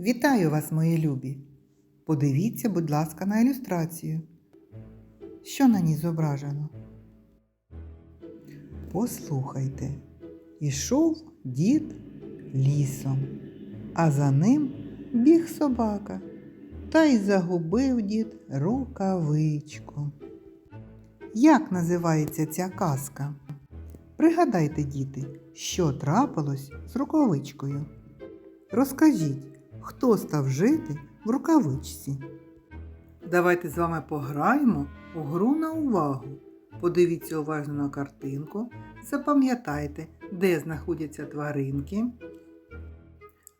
Вітаю вас, мої любі! Подивіться, будь ласка, на ілюстрацію. Що на ній зображено? Послухайте. Ішов дід лісом, а за ним біг собака. Та й загубив дід рукавичку. Як називається ця казка? Пригадайте, діти, що трапилось з рукавичкою. Розкажіть, хто став жити в рукавичці? Давайте з вами пограємо у гру на увагу. Подивіться уважно на картинку, запам'ятайте, де знаходяться тваринки,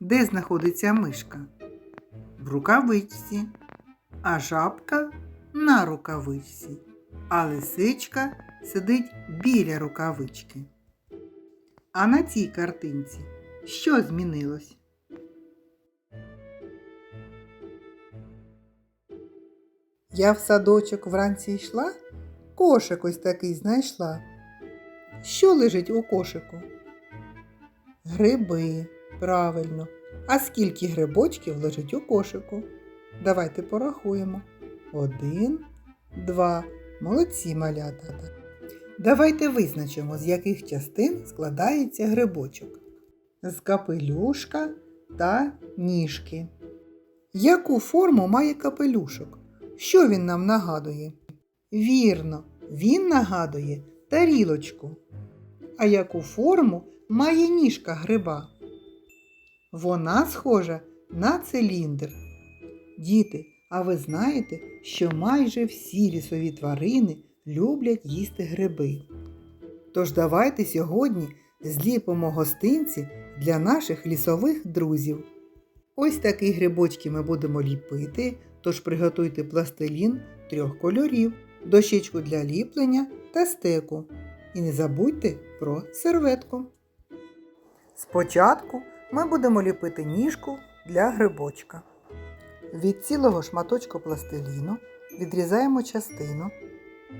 де знаходиться мишка. В рукавичці, а жабка на рукавичці, а лисичка сидить біля рукавички. А на цій картинці що змінилось? Я в садочок вранці йшла, кошик ось такий знайшла. Що лежить у кошику? Гриби, правильно. А скільки грибочків лежить у кошику? Давайте порахуємо. Один, два. Молодці малята. Давайте визначимо, з яких частин складається грибочок. З капелюшка та ніжки. Яку форму має капелюшок? Що він нам нагадує? Вірно, він нагадує тарілочку. А яку форму має ніжка гриба? Вона схожа на циліндр. Діти, а ви знаєте, що майже всі лісові тварини люблять їсти гриби. Тож давайте сьогодні зліпимо гостинці для наших лісових друзів. Ось такі грибочки ми будемо ліпити, тож приготуйте пластилін трьох кольорів, дощечку для ліплення та стеку. І не забудьте про серветку. Спочатку ми будемо ліпити ніжку для грибочка. Від цілого шматочку пластиліну відрізаємо частину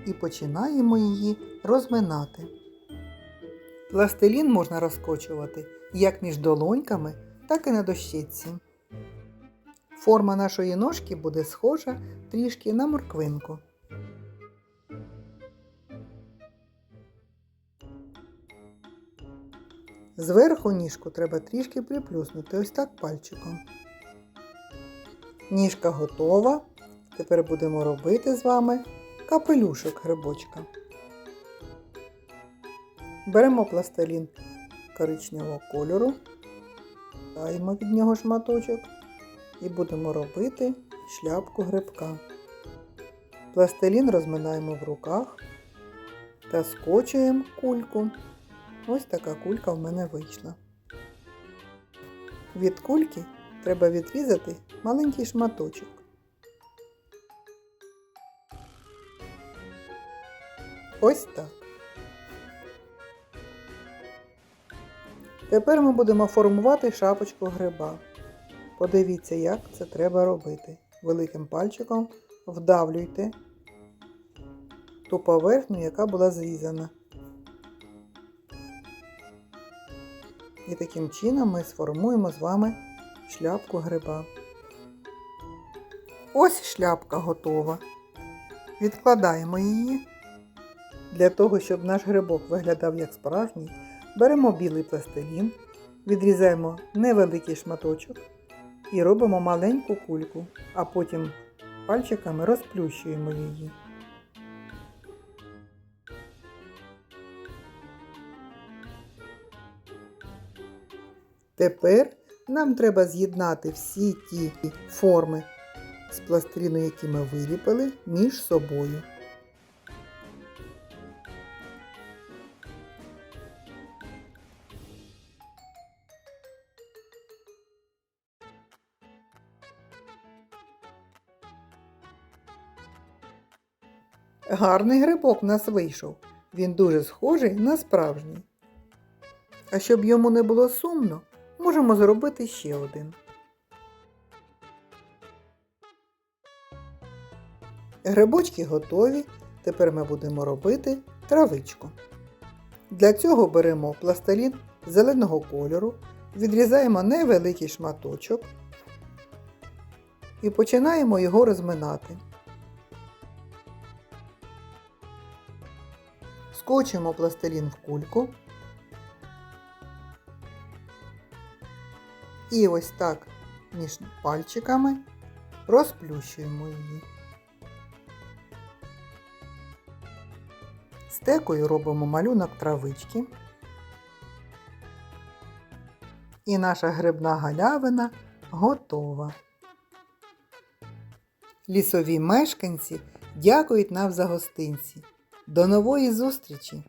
і починаємо її розминати. Пластилін можна розкочувати як між долоньками, так і на дощечці. Форма нашої ножки буде схожа трішки на морквинку. Зверху ніжку треба трішки приплюснути ось так пальчиком. Ніжка готова. Тепер будемо робити з вами капелюшок грибочка. Беремо пластилін коричневого кольору, даємо від нього шматочок і будемо робити шляпку грибка. Пластилін розминаємо в руках та скочуємо кульку. Ось така кулька в мене вийшла. Від кульки треба відрізати маленький шматочок. Ось так. Тепер ми будемо формувати шапочку гриба. Подивіться, як це треба робити. Великим пальчиком вдавлюйте ту поверхню, яка була зрізана. І таким чином ми сформуємо з вами шляпку гриба. Ось шляпка готова. Відкладаємо її. Для того, щоб наш грибок виглядав як справжній, беремо білий пластилін, відрізаємо невеликий шматочок і робимо маленьку кульку, а потім пальчиками розплющуємо її. Тепер нам треба з'єднати всі ті форми з пластиліну, які ми виліпили, між собою. Гарний грибок в нас вийшов. Він дуже схожий на справжній. А щоб йому не було сумно, можемо зробити ще один. Грибочки готові. Тепер ми будемо робити травичку. Для цього беремо пластилін зеленого кольору, відрізаємо невеликий шматочок і починаємо його розминати. Скочимо пластилін в кульку. І ось так між пальчиками розплющуємо її. Стекою робимо малюнок травички. І наша грибна галявина готова. Лісові мешканці дякують нам за гостинці. До нової зустрічі!